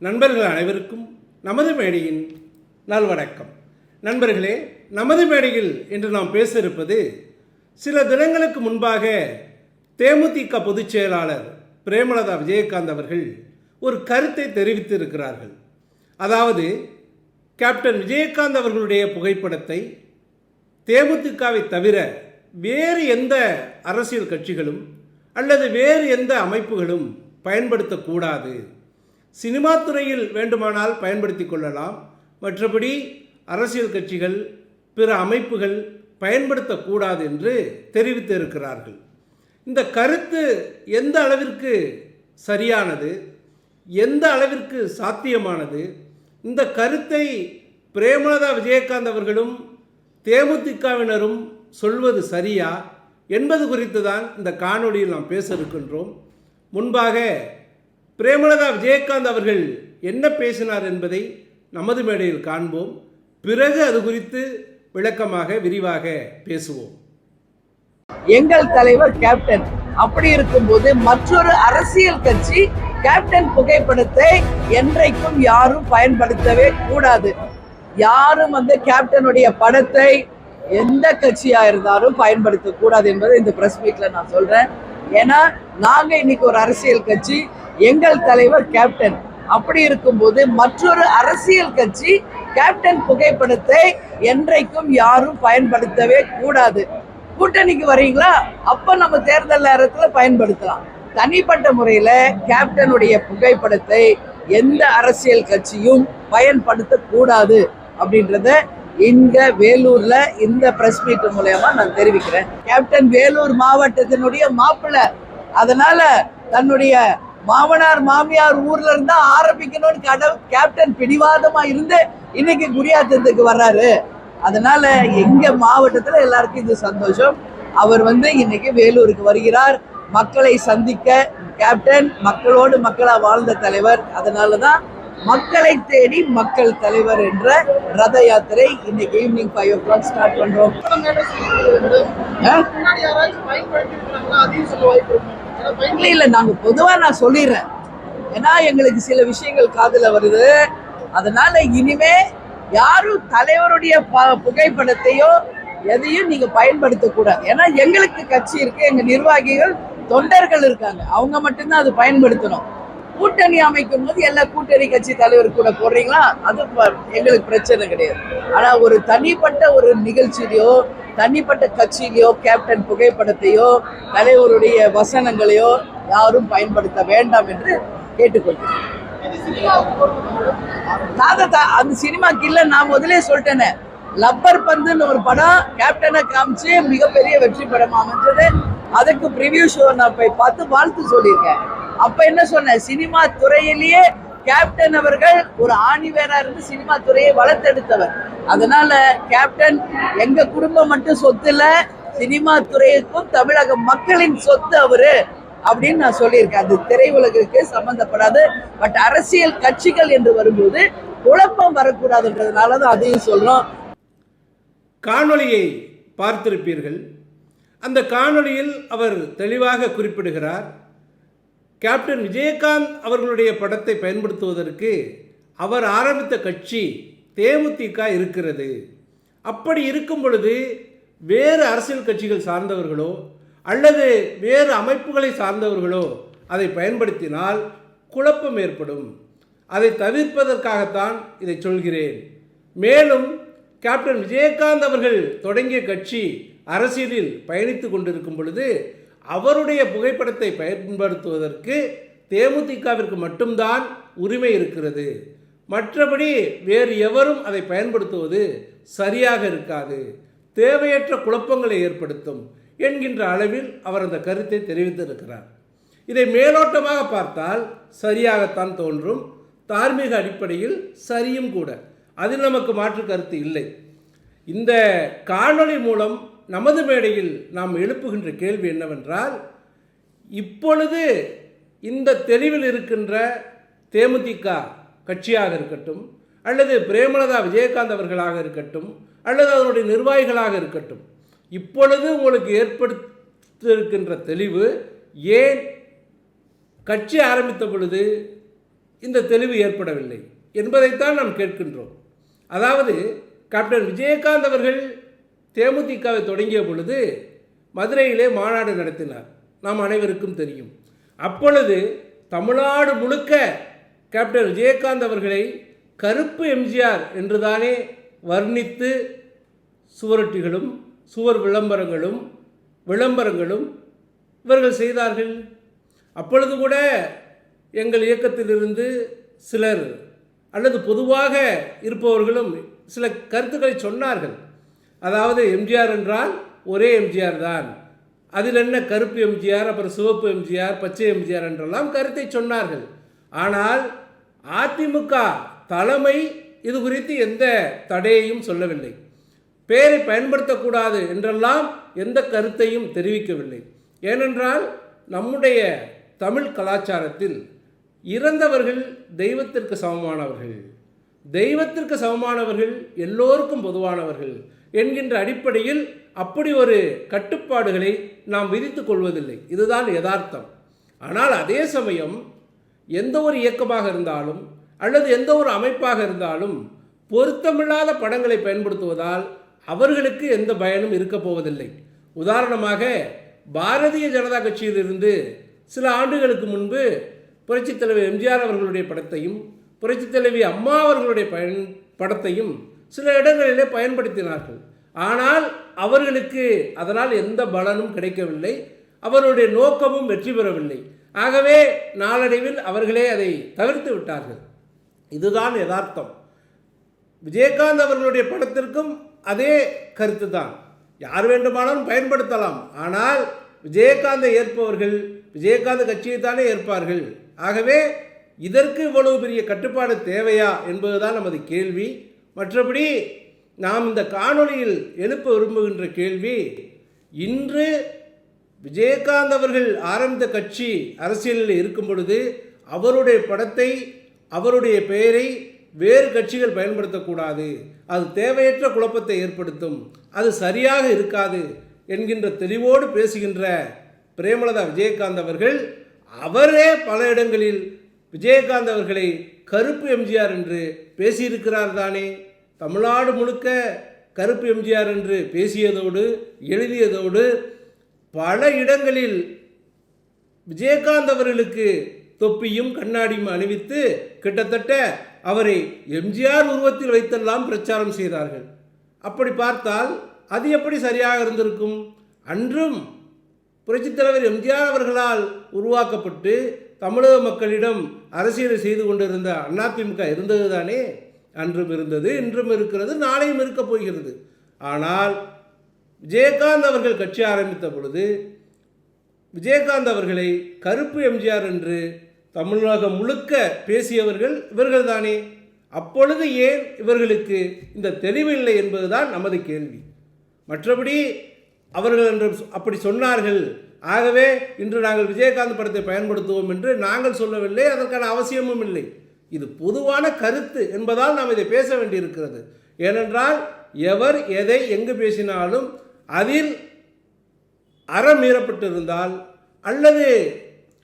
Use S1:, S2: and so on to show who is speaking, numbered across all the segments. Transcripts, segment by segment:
S1: நண்பர்கள் அனைவருக்கும் நமது மேடையின் நல்வணக்கம். நண்பர்களே நமது மேடையில் இன்று நாம் பேச இருப்பது சில தினங்களுக்கு முன்பாக தேமுதிக பொதுச் செயலாளர் பிரேமலதா விஜயகாந்த் அவர்கள் ஒரு கருத்தை தெரிவித்திருக்கிறார்கள். அதாவது கேப்டன் விஜயகாந்த் அவர்களுடைய புகைப்படத்தை தேமுதிகவை தவிர வேறு எந்த அரசியல் கட்சிகளும் அல்லது வேறு எந்த அமைப்புகளும் பயன்படுத்தக்கூடாது. சினிமா துறையில் வேண்டுமானால் பயன்படுத்தி கொள்ளலாம். மற்றபடி அரசியல் கட்சிகள் பிற அமைப்புகள் பயன்படுத்தக்கூடாது என்று தெரிவித்திருக்கிறார்கள் இந்த கருத்து எந்த அளவிற்கு சரியானது எந்த அளவிற்கு சாத்தியமானது இந்த கருத்தை பிரேமலதா விஜயகாந்த் அவர்களும் தேமுதிகவினரும் சொல்வது சரியா என்பது குறித்து தான் இந்த காணொலியில் நாம் பேச இருக்கின்றோம். முன்பாக பிரேமலதா விஜயகாந்த் அவர்கள் என்ன பேசினார் என்பதை நமது மேடையில் காண்போம். பிறகு அது குறித்து விளக்கமாக விரிவாக பேசுவோம்.
S2: எங்கள் தலைவர் கேப்டன். அப்படி இருக்கும்போது மற்றொரு அரசியல் கட்சி கேப்டன் புகைப்படத்தை என்றைக்கும் யாரும் பயன்படுத்தவே கூடாது. யாரும் வந்து கேப்டனுடைய படத்தை எந்த கட்சியா இருந்தாலும் பயன்படுத்த கூடாது என்பதை இந்த பிரஸ் மீட்ல நான் சொல்றேன். ஏன்னா நாங்க இன்னைக்கு ஒரு அரசியல் கட்சி எங்கள் தலைவர் கேப்டன் அப்படி இருக்கும்போது மற்றொரு அரசியல் கட்சி கேப்டன் புகைப்படத்தை என்றைக்கும் யாரும் பயன்படுத்தவே கூடாது. கூட்டணிக்கு வரீங்களா அப்ப நம்ம தேர்தல் நேரத்தில் பயன்படுத்தலாம். தனிப்பட்ட முறையில கேப்டனுடைய புகைப்படத்தை எந்த அரசியல் கட்சியும் பயன்படுத்த கூடாது அப்படின்றத இங்க வேலூர்ல இந்த பிரஸ் மீட் மூலயமா நான் தெரிவிக்கிறேன். கேப்டன் வேலூர் மாவட்டத்தினுடைய மாப்பிள்ள. அதனால தன்னுடைய மாமனார் மாமியார் ஊர்ல இருந்தா ஆரம்பிக்கணும்னு கடவு கேப்டன் பிடிவாதமா இருந்து இன்னைக்கு குடியாத்தத்துக்கு வர்றாரு. அதனால எங்க மாவட்டத்துல எல்லாருக்கும் இது சந்தோஷம். அவர் வந்து இன்னைக்கு வேலூருக்கு வருகிறார். மக்களை சந்திக்க கேப்டன் மக்களோடு மக்களா வாழ்ந்த தலைவர். அதனாலதான் மக்களை தேடி மக்கள் தலைவர் என்ற ரத யாத்திரை இன்னைக்கு evening five o'clock start பண்றோம் இல்லை இல்லை நாங்கள் பொதுவாக நான் சொல்லிடுறேன். ஏன்னா எங்களுக்கு சில விஷயங்கள் காதில் வருது. அதனால இனிமே யாரும் தலைவருடைய புகைப்படத்தையோ எதையும் நீங்க பயன்படுத்த கூடாது ஏன்னா எங்களுக்கு கட்சி இருக்கு எங்க நிர்வாகிகள் தொண்டர்கள் இருக்காங்க. அவங்க மட்டும்தான் அது பயன்படுத்தணும். கூட்டணி அமைக்கும் போது எல்லா கூட்டணி கட்சி தலைவர் கூட போடுறீங்களா? அது எங்களுக்கு பிரச்சனை கிடையாது. ஆனா ஒரு தனிப்பட்ட ஒரு நிகழ்ச்சியிலையோ தனிப்பட்ட கட்சியிலையோ கேப்டன் புகைப்படத்தையோ தலைவருடைய வசனங்களையோ யாரும் பயன்படுத்த வேண்டாம் என்று கேட்டுக்கொள்கிறேன். அந்த சினிமாக்கு இல்ல நான் முதலே சொல்லிட்டேனே. லப்பர் பந்துன்னு ஒரு படம் கேப்டனை காமிச்சு மிகப்பெரிய வெற்றி படம் அமைஞ்சது. அதுக்கு ப்ரிவியூ ஷோ நான் போய் பார்த்து வாழ்த்து சொல்லியிருக்கேன். அப்ப என்ன சொன்னேன்? சினிமா துறையிலேயே கேப்டன் அவர்கள் ஒரு ஆணிவேரா இருந்து சினிமா துறையை வளர்த்தெடுத்தவர். அதனால கேப்டன் எங்க குடும்பம் மட்டும் சொத்து இல்ல சினிமா துறைக்கும் தமிழக மக்களின் சொத்து அவரு அப்படின்னு நான் சொல்லியிருக்கேன். அது திரையுலகுக்கு சம்பந்தப்படாது. பட் அரசியல் கட்சிகள் என்று வரும்போது குழப்பம் வரக்கூடாதுன்றதுனால தான் அதையும் சொல்றோம்.
S1: காணொளியை பார்த்திருப்பீர்கள். அந்த காணொளியில் அவர் தெளிவாக குறிப்பிடுகிறார். கேப்டன் விஜயகாந்த் அவர்களுடைய படத்தை பயன்படுத்துவதற்கு அவர் ஆரம்பித்த கட்சி தேமுதிக இருக்கிறது. அப்படி இருக்கும் பொழுது வேறு அரசியல் கட்சிகள் சார்ந்தவர்களோ அல்லது வேறு அமைப்புகளை சார்ந்தவர்களோ அதை பயன்படுத்தினால் குழப்பம் ஏற்படும். அதை தவிர்ப்பதற்காகத்தான் இதை சொல்கிறேன். மேலும் கேப்டன் விஜயகாந்த் அவர்கள் தொடங்கிய கட்சி அரசியலில் பயணித்து கொண்டிருக்கும் பொழுது அவருடைய புகைப்படத்தை பயன்படுத்துவதற்கு தேமுதிகவிற்கு மட்டும்தான் உரிமை இருக்கிறது. மற்றபடி வேறு எவரும் அதை பயன்படுத்துவது சரியாக இருக்காது. தேவையற்ற குழப்பங்களை ஏற்படுத்தும் என்கின்ற அளவில் அவர் அந்த கருத்தை தெரிவித்திருக்கிறார். இதை மேலோட்டமாக பார்த்தால் சரியாகத்தான் தோன்றும். தார்மீக அடிப்படையில் சரியும் கூட. அதில் நமக்கு மாற்று கருத்து இல்லை. இந்த காணொளி மூலம் நமது மேடையில் நாம் எழுப்புகின்ற கேள்வி என்னவென்றால் இப்பொழுது இந்த தெளிவில் இருக்கின்ற தேமுதிக கட்சியாக இருக்கட்டும் அல்லது பிரேமலதா விஜயகாந்த் அவர்களாக இருக்கட்டும் அல்லது அதனுடைய நிர்வாகிகளாக இருக்கட்டும் இப்பொழுது உங்களுக்கு ஏற்படுத்தியிருக்கின்ற தெளிவு ஏன் கட்சி ஆரம்பித்த பொழுது இந்த தெளிவு ஏற்படவில்லை என்பதைத்தான் நாம் கேட்கின்றோம். அதாவது கேப்டன் விஜயகாந்த் அவர்கள் தேமுதிகவை தொடங்கிய பொழுது மதுரையிலே மாநாடு நடத்தினார். நாம் அனைவருக்கும் தெரியும். அப்பொழுது தமிழ்நாடு முழுக்க கேப்டன் விஜயகாந்த் அவர்களை கருப்பு எம்ஜிஆர் என்றுதானே வர்ணித்து சுவரொட்டிகளும் சுவர் விளம்பரங்களும் விளம்பரங்களும் இவர்கள் செய்தார்கள். அப்பொழுது கூட எங்கள் இயக்கத்திலிருந்து சிலர் அல்லது பொதுவாக இருப்பவர்களும் சில கருத்துக்களை சொன்னார்கள். அதாவது எம்ஜிஆர் என்றால் ஒரே எம்ஜிஆர் தான். அதில் என்ன கருப்பு எம்ஜிஆர் அப்புறம் சிவப்பு எம்ஜிஆர் பச்சை எம்ஜிஆர் என்றெல்லாம் கருத்தை சொன்னார்கள். ஆனால் அதிமுக தலைமை இது குறித்து எந்த தடையையும் சொல்லவில்லை. பெயரை பயன்படுத்தக்கூடாது என்றெல்லாம் எந்த கருத்தையும் தெரிவிக்கவில்லை. ஏனென்றால் நம்முடைய தமிழ் கலாச்சாரத்தில் இறந்தவர்கள் தெய்வத்திற்கு சமமானவர்கள். தெய்வத்திற்கு சமமானவர்கள் எல்லோருக்கும் பொதுவானவர்கள் என்கின்ற அடிப்படையில் அப்படி ஒரு கட்டுப்பாடுகளை நாம் விதித்துக் கொள்வதில்லை. இதுதான் யதார்த்தம். ஆனால் அதே சமயம் எந்த ஒரு இயக்கமாக இருந்தாலும் அல்லது எந்த ஒரு அமைப்பாக இருந்தாலும் பொருத்தமில்லாத படங்களை பயன்படுத்துவதால் அவர்களுக்கு எந்த பயனும் இருக்கப் போவதில்லை. உதாரணமாக பாரதிய ஜனதா கட்சியிலிருந்து சில ஆண்டுகளுக்கு முன்பு புரட்சித் தலைவர் எம்ஜிஆர் அவர்களுடைய படத்தையும் புரட்சித் தலைவி அம்மா அவர்களுடைய பயன் படத்தையும் சில இடங்களிலே பயன்படுத்தினார்கள். ஆனால் அவர்களுக்கு அதனால் எந்த பலனும் கிடைக்கவில்லை. அவருடைய நோக்கமும் வெற்றி பெறவில்லை. ஆகவே நாளடைவில் அவர்களே அதை தவிர்த்து விட்டார்கள். இதுதான் யதார்த்தம். விஜயகாந்த் அவர்களுடைய படத்திற்கும் அதே கருத்து தான் யார் வேண்டுமானாலும் பயன்படுத்தலாம். ஆனால் விஜயகாந்தை ஏற்பவர்கள் விஜயகாந்த் கட்சியைத்தானே ஏற்பார்கள். ஆகவே இதற்கு இவ்வளவு பெரிய கட்டுப்பாடு தேவையா என்பதுதான் நமது கேள்வி. மற்றபடி நாம் இந்த காணொளியில் எழுப்ப விரும்புகின்ற கேள்வி இன்று விஜயகாந்த் அவர்கள் ஆரம்பித்த கட்சி அரசியலில் இருக்கும் பொழுது அவருடைய படத்தை அவருடைய பெயரை வேறு கட்சிகள் பயன்படுத்தக்கூடாது. அது தேவையற்ற குழப்பத்தை ஏற்படுத்தும். அது சரியாக இருக்காது என்கின்ற தெளிவோடு பேசுகின்ற பிரேமலதா விஜயகாந்த் அவர்கள் அவரே பல இடங்களில் விஜயகாந்த் அவர்களை கருப்பு எம்ஜிஆர் என்று பேசியிருக்கிறார் தானே. தமிழ்நாடு முழுக்க கருப்பு எம்ஜிஆர் என்று பேசியதோடு எழுதியதோடு பல இடங்களில் விஜயகாந்த் அவர்களுக்கு தொப்பியும் கண்ணாடியும் அணிவித்து கிட்டத்தட்ட அவரை எம்ஜிஆர் உருவத்தில் வைத்தெல்லாம் பிரச்சாரம் செய்தார்கள். அப்படி பார்த்தால் அது எப்படி சரியாக இருந்திருக்கும்? அன்றும் புரட்சித் தலைவர் எம்ஜிஆர் அவர்களால் உருவாக்கப்பட்டு தமிழக மக்களிடம் அரசியலை செய்து கொண்டிருந்த அதிமுக இருந்தது தானே அன்றும் இருந்தது இன்றும் இருக்கிறது நாளையும் இருக்கப் போகிறது. ஆனால் விஜயகாந்த் அவர்கள் கட்சி ஆரம்பித்த பொழுது விஜயகாந்த் அவர்களை கருப்பு எம்ஜிஆர் என்று தமிழகம் முழுக்க பேசியவர்கள் இவர்கள் தானே அப்பொழுது ஏன் இவர்களுக்கு இந்த தெளிவில்லை என்பதுதான் நமது கேள்வி. மற்றபடி அவர்கள் என்று அப்படி சொன்னார்கள். ஆகவே இன்று நாங்கள் விஜயகாந்த் படத்தை பயன்படுத்துவோம் என்று நாங்கள் சொல்லவில்லை அதற்கான அவசியமும் இல்லை. இது பொதுவான கருத்து என்பதால் நாம் இதை பேச வேண்டியிருக்கிறது. ஏனென்றால் எவர் எதை எங்கு பேசினாலும் அதில் அறம் மீறப்பட்டிருந்தால் அல்லது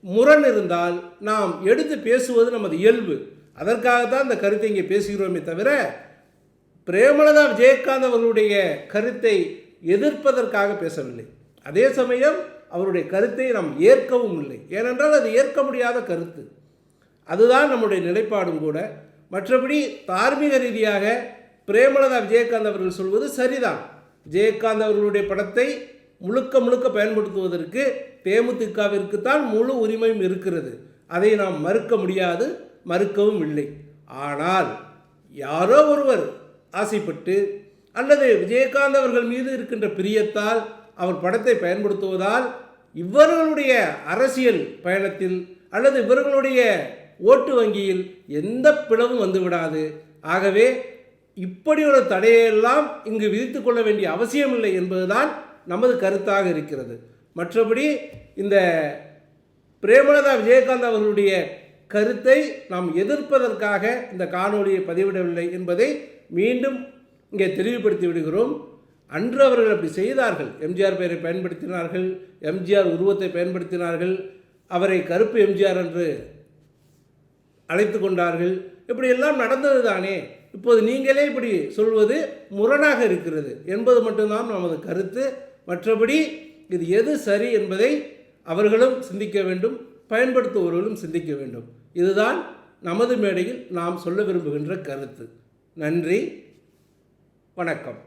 S1: முரண் இருந்தால் நாம் எடுத்து பேசுவது நமது இயல்பு. அதற்காகத்தான் இந்த கருத்தை இங்கே பேசுகிறோமே தவிர பிரேமலதா விஜயகாந்த் அவர்களுடைய கருத்தை எதிர்ப்பதற்காக பேசவில்லை. அதே சமயம் அவருடைய கருத்தை நாம் ஏற்கவும் இல்லை. ஏனென்றால் அது ஏற்க முடியாத கருத்து. அதுதான் நம்முடைய நிலைப்பாடும் கூட. மற்றபடி தார்மீக ரீதியாக பிரேமலதா விஜயகாந்த் அவர்கள் சொல்வது சரிதான். ஜெயகாந்த் அவர்களுடைய படத்தை முழுக்க முழுக்க பயன்படுத்துவதற்கு தேமுதிகவிற்கு தான் முழு உரிமையும் இருக்கிறது. அதை நாம் மறுக்க முடியாது மறுக்கவும் இல்லை. ஆனால் யாரோ ஒருவர் ஆசைப்பட்டு அல்லது விஜயகாந்த் அவர்கள் மீது இருக்கின்ற பிரியத்தால் அவர் படத்தை பயன்படுத்துவதால் இவர்களுடைய அரசியல் பயணத்தில் அல்லது இவர்களுடைய ஓட்டு வங்கியில் எந்த பிளவும் வந்துவிடாது. ஆகவே இப்படி ஒரு தடையெல்லாம் இங்கு விதித்து கொள்ள வேண்டிய அவசியமில்லை என்பதுதான் நமது கருத்தாக இருக்கிறது. மற்றபடி இந்த பிரேமலதா விஜயகாந்த் அவர்களுடைய கருத்தை நாம் எதிர்ப்பதற்காக இந்த காணொலியை பதிவிடவில்லை என்பதை மீண்டும் இங்கே தெளிவுபடுத்தி விடுகிறோம். அன்று அவர்கள் அப்படி செய்தார்கள். எம்ஜிஆர் பெயரை பயன்படுத்தினார்கள். எம்ஜிஆர் உருவத்தை பயன்படுத்தினார்கள். அவரை கருப்பு எம்ஜிஆர் என்று அழைத்து கொண்டார்கள். இப்படியெல்லாம் நடந்தது தானே இப்போது நீங்களே இப்படி சொல்வது முரணாக இருக்கிறது என்பது மட்டும்தான் நமது கருத்து. மற்றபடி இது எது சரி என்பதை அவர்களும் சிந்திக்க வேண்டும் பயன்படுத்துபவர்களும் சிந்திக்க வேண்டும். இதுதான் நமது மேடையில் நாம் சொல்ல விரும்புகின்ற கருத்து. நன்றி வணக்கம்.